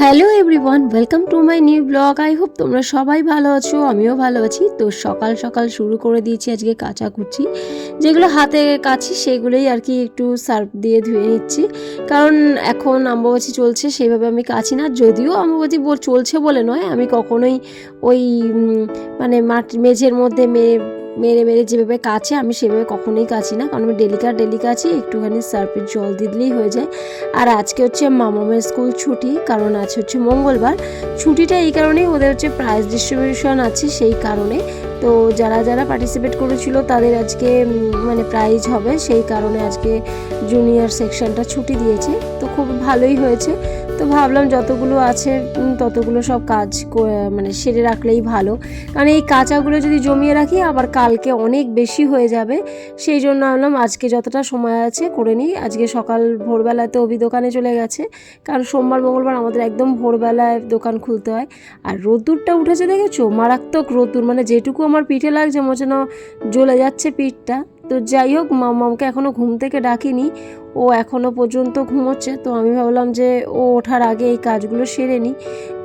Hello everyone welcome to my new blog I hope তোমরা সবাই ভালো আছো, আমিও ভালো আছি। তো সকাল সকাল শুরু করে দিয়েছি আজকে কাঁচা কুচি যেগুলো হাতে কাছি সেগুলোই আর কি একটু সার্ফ দিয়ে ধুয়ে নিচ্ছি। কারণ এখন আম্বাবাচি চলছে, সেইভাবে আমি কাছি না। যদিও আম্বাবাচি চলছে বলে নয়, আমি কখনোই ওই মানে মাটি মেঝের মধ্যে মেরে মেরে মেরে যেভাবে কাছে, আমি সেভাবে কখনোই কাছি না। কারণ আমি ডেলিকার ডেলি কাছি একটুখানি সার্ফের জল দিলেই হয়ে যায়। আর আজকে হচ্ছে মামামের স্কুল ছুটি, কারণ আজ হচ্ছে মঙ্গলবার। ছুটিটা এই কারণেই ওদের হচ্ছে প্রাইজ ডিস্ট্রিবিউশন আছে সেই কারণে। তো যারা যারা পার্টিসিপেট করেছিল, তাদের আজকে মানে প্রাইজ হবে। সেই কারণে আজকে জুনিয়র সেকশনটা ছুটি দিয়েছে। তো খুব ভালোই হয়েছে। তো ভাবলাম যতগুলো আছে ততগুলো সব কাজ মানে সেরে রাখলেই ভালো। কারণ এই কাঁচাগুলো যদি জমিয়ে রাখি, আবার কালকে অনেক বেশি হয়ে যাবে। সেই জন্য ভাবলাম আজকে যতটা সময় আছে করে নিই। আজকে সকাল ভোরবেলাতে অভি দোকানে চলে গেছে। কারণ সোমবার, মঙ্গলবার আমাদের একদম ভোরবেলায় দোকান খুলতে হয়। আর রোদ্দুরটা উঠেছে দেখেছ? মারাত্মক রোদ্দুর। মানে যেটুকু আমার পিঠে লাগছে মনে জ্বলে যাচ্ছে পিঠটা। তো যাই হোক মামাকে এখনও ঘুম থেকে ডাকিনি। ও এখনও পর্যন্ত ঘুমোচ্ছে, তো আমি ভাবলাম যে ও ওঠার আগে এই কাজগুলো সেরে নিই।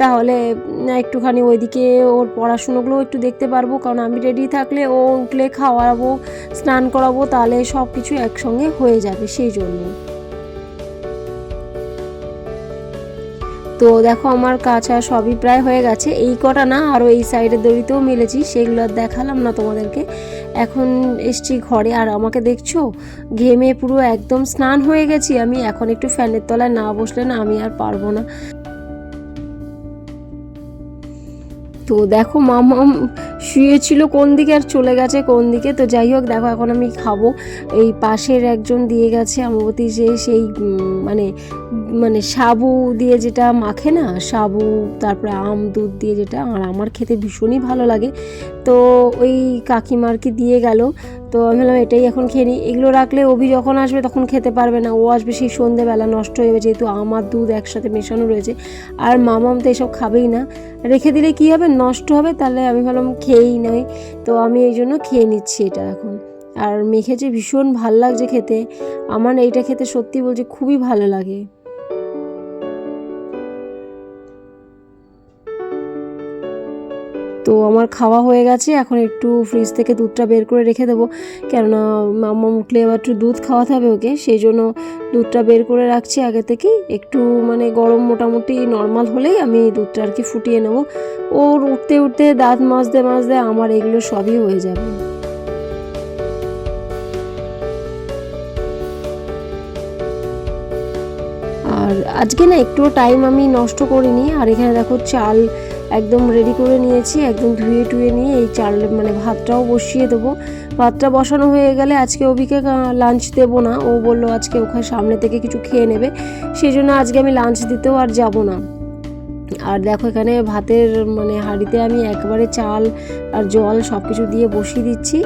তাহলে একটুখানি ওইদিকে ওর পড়াশুনোগুলোও একটু দেখতে পারব, কারণ আমি রেডি থাকলে ও উঠলে খাওয়াবো, স্নান করাবো, তাহলে সব কিছু একসঙ্গে হয়ে যাবে, সেই জন্য। তো দেখো আমার কাঁচা সবই প্রায় হয়ে গেছে। এই কটা না আরও এই সাইডের দড়িতেও মিলেছি, সেগুলো আর দেখালাম না তোমাদেরকে। এখন এসছি ঘরে, আর আমাকে দেখছ? ঘেমে পুরো একদম স্নান হয়ে গেছি আমি। এখন একটু ফ্যানের তলায় না বসলে না আমি আর পারব না। তো দেখো মামাম শুয়েছিল কোন দিকে আর চলে গেছে কোন দিকে। তো যাই হোক, দেখো এখন আমি খাব। এই পাশের একজন দিয়ে গেছে আমি যে সেই মানে মানে সাবু দিয়ে যেটা মাখে না, সাবু, তারপরে আম, দুধ দিয়ে যেটা, আর আমার খেতে ভীষণই ভালো লাগে। তো ওই কাকিমারকে দিয়ে গেল। তো আমি ভাবলাম এটাই এখন খেয়ে নিই। এগুলো রাখলে অভি যখন আসবে তখন খেতে পারবে না। ও আসবে সেই সন্ধেবেলা, নষ্ট হয়ে যেহেতু আম আর দুধ একসাথে মেশানো রয়েছে। আর মামাম তো এসব খাবেই না। রেখে দিলে কী হবে? নষ্ট হবে? তাহলে আমি ভাবলাম খেয়েই নয় তো আমি এই জন্য খেয়ে নিচ্ছি এটা এখন। আর মেখেছে ভীষণ ভালো লাগছে খেতে। আমার এইটা খেতে সত্যি বলছি খুবই ভালো লাগে। তো আমার খাওয়া হয়ে গেছে, এখন একটু ফ্রিজ থেকে দুধটা বের করে রেখে দেবো। কেননা মাম্মা উঠলে এবার একটু দুধ খাওয়াতে হবে ওকে, সেই জন্য দুধটা বের করে রাখছি আগে থেকেই। একটু মানে গরম মোটামুটি নর্মাল হলেই আমি দুধটা আর কি ফুটিয়ে নেব। ওর উঠতে উঠতে দাঁত মাজতে মাজতে আমার এগুলো সবই হয়ে যাবে। আর আজকে না একটুও টাইম আমি নষ্ট করিনি, আর এখানে দেখো চাল একদম রেডি করে নিয়েছি, একদম ধুয়ে টুয়ে নিয়ে এই চাল মানে ভাতটাও বসিয়ে দেবো। ভাতটা বসানো হয়ে গেলে আজকে অভিকে লাঞ্চ দেব না। ও বলল আজকে ওখানে সামনে থেকে কিছু খেয়ে নেবে। সেই জন্য আজকে আমি লাঞ্চ দিতেও আর যাব না। আর দেখো এখানে ভাতের মানে হাঁড়িতে আমি একবারে চাল আর জল সব কিছু দিয়ে বসিয়ে দিচ্ছি।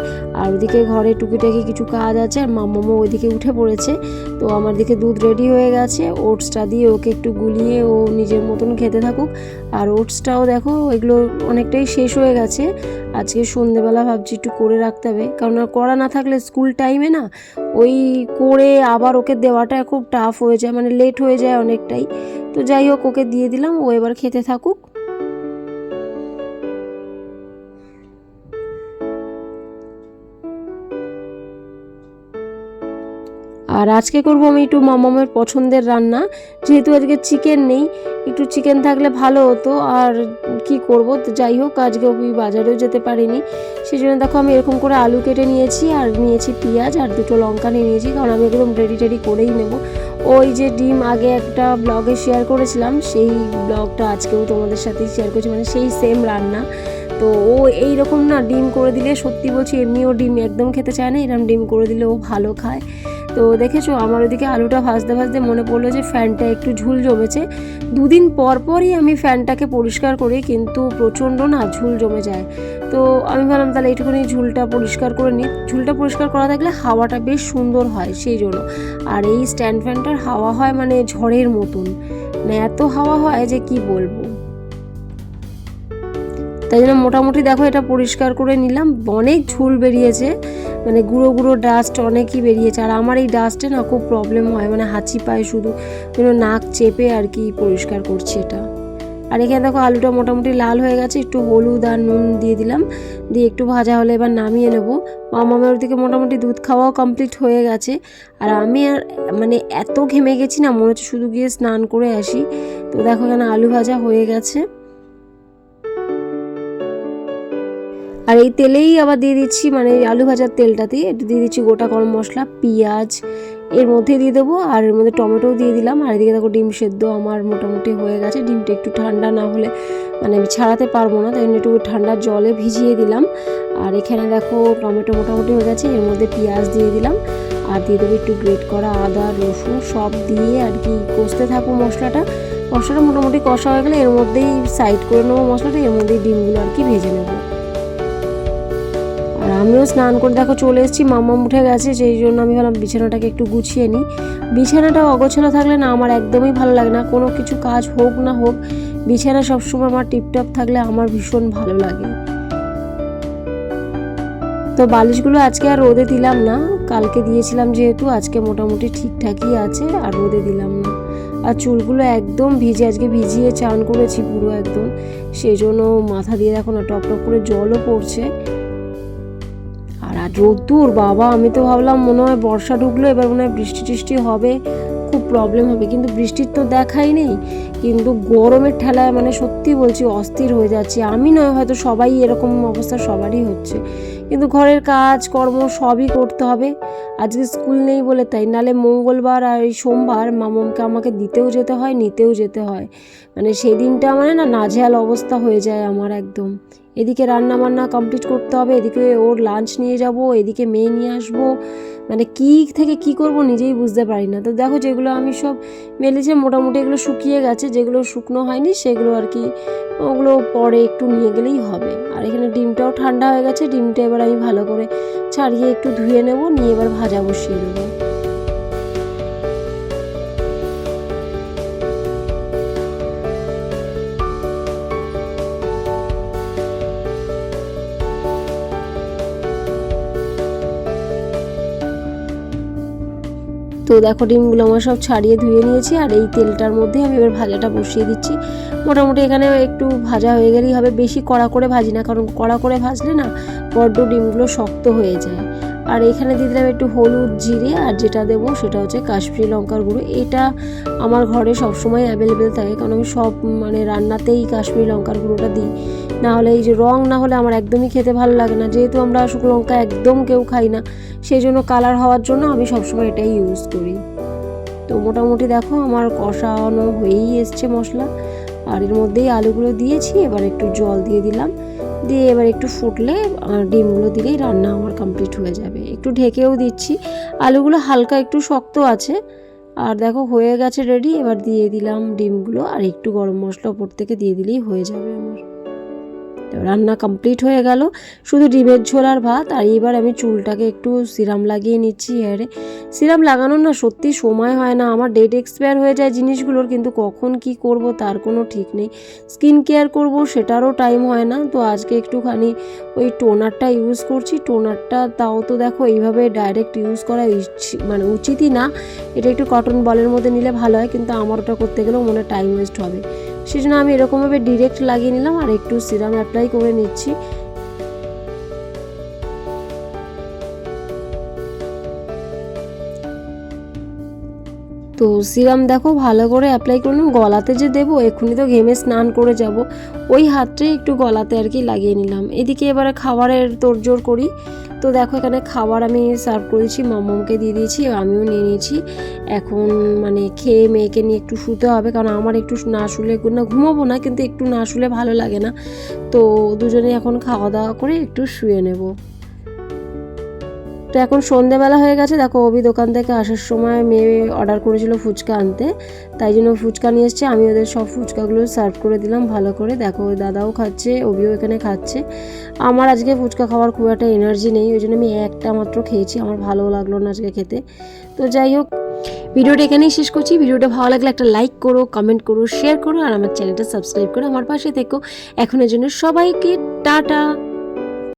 আর ওদিকে ঘরে টুকিটাকি কিছু কাজ আছে, আর মাম্মামও ওইদিকে উঠে পড়েছে। তো আমার দিকে দুধ রেডি হয়ে গেছে। ওটসটা দিয়ে ওকে একটু গুলিয়ে ও নিজের মতন খেতে থাকুক। আর ওটসটাও দেখো, এগুলো অনেকটাই শেষ হয়ে গেছে। আজকে সন্ধেবেলা ভাবছি একটু করে রাখতে হবে। কারণ করা না থাকলে স্কুল টাইমে না, ওই করে আবার ওকে দেওয়াটা খুব টাফ হয়ে যায় মানে লেট হয়ে যায় অনেকটাই। তো যাই হোক, ওকে দিয়ে দিলাম, ও এবার খেতে থাকুক। আর আজকে করব আমি একটু মামামের পছন্দের রান্না। যেহেতু আজকে চিকেন নেই, একটু চিকেন থাকলে ভালো হতো। আর কি করব? তো যাই হোক, আজকে ওই বাজারেও যেতে পারিনি। সেই জন্য দেখো আমি এরকম করে আলু কেটে নিয়েছি আর নিয়েছি পেঁয়াজ আর দুটো লঙ্কা নিয়ে নিয়েছি। কারণ আমি একদম রেডি টেডি করেই নেব। ওই যে ডিম, আগে একটা ব্লগে শেয়ার করেছিলাম। সেই ব্লগটা আজকেও তোমাদের সাথেই শেয়ার করছি। মানে সেই সেম রান্না। তো ও এই রকম না ডিম করে দিলে সত্যি বলছি, এমনিও ডিম একদম খেতে চায় না। এরকম ডিম করে দিলে ও ভালো খায়। তো দেখেছ আমার ওদিকে আলুটা ভাজতে ভাজতে মনে পড়ল যে ফ্যানটা একটু ঝুল জমেছে। দুদিন পর পরই আমি ফ্যানটাকে পরিষ্কার করি কিন্তু প্রচণ্ড না ঝুল জমে যায়। তো আমি ভাবলাম তাহলে এইটুকুনি ঝুলটা পরিষ্কার করে নিই। ঝুলটা পরিষ্কার করা থাকলে হাওয়াটা বেশ সুন্দর হয় সেই জন্য। আর এই স্ট্যান্ড ফ্যানটার হাওয়া হয় মানে ঝড়ের মতন। মানে এত হাওয়া হয় যে কি বলব? তাই জন্য মোটামুটি দেখো এটা পরিষ্কার করে নিলাম। অনেক ঝুল বেরিয়েছে মানে গুঁড়ো গুঁড়ো ডাস্ট অনেকই বেরিয়েছে। আর আমার এই ডাস্টে না খুব প্রবলেম হয় মানে হাঁচি পায় শুধু। নাক চেপে আর কি পরিষ্কার করছি এটা। আর এখানে দেখো আলুটা মোটামুটি লাল হয়ে গেছে, একটু হলুদ আর নুন দিয়ে দিলাম। দিয়ে একটু ভাজা হলে এবার নামিয়ে নেব। মামামের দিকে মোটামুটি দুধ খাওয়াও কমপ্লিট হয়ে গেছে। আর আমি আর মানে এত ঘেমে গেছি না, মনে হচ্ছে শুধু গিয়ে স্নান করে আসি। তো দেখো এখানে আলু ভাজা হয়ে গেছে। আর এই তেলেই আবার দিয়ে দিচ্ছি মানে আলু ভাজার তেলটাতে একটু দিয়ে দিচ্ছি গোটা গরম মশলা, পেঁয়াজ, এর মধ্যে দিয়ে দেবো, আর এর মধ্যে টমেটোও দিয়ে দিলাম। আর এদিকে দেখো ডিম সেদ্ধ আমার মোটামুটি হয়ে গেছে। ডিমটা একটু ঠান্ডা না হলে মানে আমি ছাড়াতে পারব না, তাই একটু ঠান্ডার জলে ভিজিয়ে দিলাম। আর এখানে দেখো টমেটো মোটামুটি হয়ে গেছে, এর মধ্যে পেঁয়াজ দিয়ে দিলাম। আর দিয়ে দেবো একটু গ্রেট করা আদা, রসুন, সব দিয়ে আর কি কষতে থাকব মশলাটা। মশলাটা মোটামুটি কষা হয়ে গেলে এর মধ্যেই সাইড করে নেব মশলাটা, এর মধ্যেই ডিমগুলো আর কি ভেজে নেব। আমিও স্নান করে দেখো চলে এসেছি মাম্মা উঠে গেছে সেই জন্য আমি ভাবলাম বিছানাটাকে একটু গুছিয়ে নিই। বিছানাটা অগোছালো থাকলে না আমার একদমই ভালো লাগে না, কোনো কিছু কাজ হোক না হোক, বিছানা সবসময় আমার টিপটপ থাকলে আমার ভীষণ ভালো লাগে। তো বালিশগুলো আজকে আর রোদে দিলাম না, কালকে দিয়েছিলাম যেহেতু, আজকে মোটামুটি ঠিকঠাকই আছে, আর রোদে দিলাম না। আর চুলগুলো একদম ভিজে, আজকে ভিজিয়ে চান করেছি পুরো একদম, সেই জন্য মাথা দিয়ে দেখো না টপ টপ করে জলও পড়ছে। রোদ্দুর বাবা। আমি তো ভাবলাম মনে হয় বর্ষা ঢুকলো, এবার মনে হয় বৃষ্টি টিষ্টি হবে, খুব প্রবলেম হবে। কিন্তু বৃষ্টির তো দেখাই নেই। কিন্তু গরমের ঠেলায় মানে সত্যি বলছি অস্থির হয়ে যাচ্ছে। আমি নয়, হয়তো সবাই এরকম অবস্থা সবারই হচ্ছে। কিন্তু ঘরের কাজ, কর্ম সবই করতে হবে। আজকে স্কুল নেই বলে তাই। নালে মঙ্গলবার আর এই সোমবার মামমকে আমাকে দিতেও যেতে হয়, নিতেও যেতে হয়। মানে সেই দিনটা মানে না নাজেহাল অবস্থা হয়ে যায় আমার একদম। এদিকে রান্না বান্না কমপ্লিট করতে হবে, এদিকে ওর লাঞ্চ নিয়ে যাব, এদিকে মেয়ে নিয়ে আসব। মানে কি থেকে কি করব নিজেই বুঝতে পারি না। তো দেখো যেগুলো আমি সব মেলেছে, মোটামুটি এগুলো শুকিয়ে গেছে, যেগুলো শুকনো হয়নি সেগুলো আর কি, ওগুলো পরে একটু নিয়ে গেলেই হবে। আর এখানে ডিমটাও ঠান্ডা হয়ে গেছে, ডিমটা এবার আমি ভালো করে ছাড়িয়ে একটু ধুয়ে নেব, নিয়ে এবার ভাজা বসিয়ে দেবো। তো দেখো, ডিমগুলো আমার সব ছাড়িয়ে ধুয়ে নিয়েছি, আর এই তেলটার মধ্যে আমি এবার ভাজাটা বসিয়ে দিচ্ছি। মোটামুটি এখানে একটু ভাজা হয়ে গেলেই হবে, বেশি কড়া করে ভাজি না, কারণ কড়া করে ভাজলে না বড্ড ডিমগুলো শক্ত হয়ে যায়। আর এখানে দিয়ে দিলাম একটু হলুদ জিরে, আর যেটা দেবো সেটা হচ্ছে কাশ্মীরি লঙ্কার গুঁড়ো। এটা আমার ঘরে সবসময় অ্যাভেলেবেল থাকে, কারণ আমি সব মানে রান্নাতেই কাশ্মীরি লঙ্কার গুঁড়োটা দিই। না হলে এই যে রং, না হলে আমার একদমই খেতে ভালো লাগে না। যেহেতু আমরা শুকনো লঙ্কা একদম কেউ খাই না সেই জন্য কালার হওয়ার জন্য আমি সবসময় এটাই ইউজ করি। তো মোটামুটি দেখো আমার কষানো হয়েই এসছে মশলা। আর এর মধ্যেই আলুগুলো দিয়েছি, এবার একটু জল দিয়ে দিলাম। দিয়ে এবার একটু ফুটলে ডিমগুলো দিলেই রান্না আমার কমপ্লিট হয়ে যাবে। একটু ঢেকেও দিচ্ছি। আলুগুলো হালকা একটু শক্ত আছে। আর দেখো, হয়ে গেছে রেডি এবার দিয়ে দিলাম ডিমগুলো। আর একটু গরম মশলা ওপর থেকে দিয়ে দিলেই হয়ে যাবে আমার। তো রান্না কমপ্লিট হয়ে গেল। শুধু ডিমের ঝোল আর ভাত, আর এবার আমি চুলটাকে একটু সিরাম লাগিয়ে নিচ্ছি হেয়ারে সিরাম লাগানোর না সত্যি সময় হয় না, আমার ডেট এক্সপায়ার হয়ে যায় জিনিসগুলোর, কিন্তু কখন কি করব তার কোনো ঠিক নেই। স্কিন কেয়ার করব সেটারও টাইম হয় না, তো আজকে একটুখানি ওই টোনারটা ইউজ করছি। টোনারটা তাও তো দেখো এইভাবে ডাইরেক্ট ইউজ করা মানে উচিতই না। এটা একটু কটন বলের মধ্যে নিলে ভালো হয়, কিন্তু আমার ওটা করতে গেলেও মনে টাইম ওয়েস্ট হবে। সেই জন্য আমি এরকমভাবে ডিরেক্ট লাগিয়ে নিলাম আর একটু সিরাম অ্যাপ্লাই করে নিচ্ছি। তো সিরাম দেখো ভালো করে অ্যাপ্লাই করলাম গলাতে যে দেবো, এক্ষুনি তো ঘেমে স্নান করে যাব। ওই হাতটাই একটু গলাতে আর কি লাগিয়ে নিলাম। এদিকে এবারে খাবারের তোড়জোড় করি। তো দেখো এখানে খাবার আমি সার্ভ করেছি, মামকে দিয়ে দিয়েছি, আমিও নিয়ে নিয়েছি। এখন মানে খেয়ে মেয়েকে নিয়ে একটু শুতে হবে, কারণ আমার একটু না শুলে না ঘুমাবো না, কিন্তু একটু না শুলে ভালো লাগে না। তো দুজনে এখন খাওয়া দাওয়া করে একটু শুয়ে নেব। তো এখন সন্ধেবেলা হয়ে গেছে। দেখো, অভি দোকান থেকে আসার সময় মেয়ে অর্ডার করেছিল ফুচকা আনতে। তাই জন্য ফুচকা নিয়ে এসছে। আমি ওদের সব ফুচকাগুলো সার্ভ করে দিলাম ভালো করে। দেখো দাদাও খাচ্ছে, অভিও এখানে খাচ্ছে। আমার আজকে ফুচকা খাওয়ার খুব একটা এনার্জি নেই। ওই জন্য আমি একটা মাত্র খেয়েছি। আমার ভালো লাগল না আজকে খেতে। তো যাই হোক, ভিডিওটা এখানেই শেষ করছি। ভিডিওটা ভালো লাগলে একটা লাইক করো কমেন্ট করো শেয়ার করো, আর আমার চ্যানেলটা সাবস্ক্রাইব করো আমার পাশে থেকো। এখনের জন্য সবাইকে টাটা।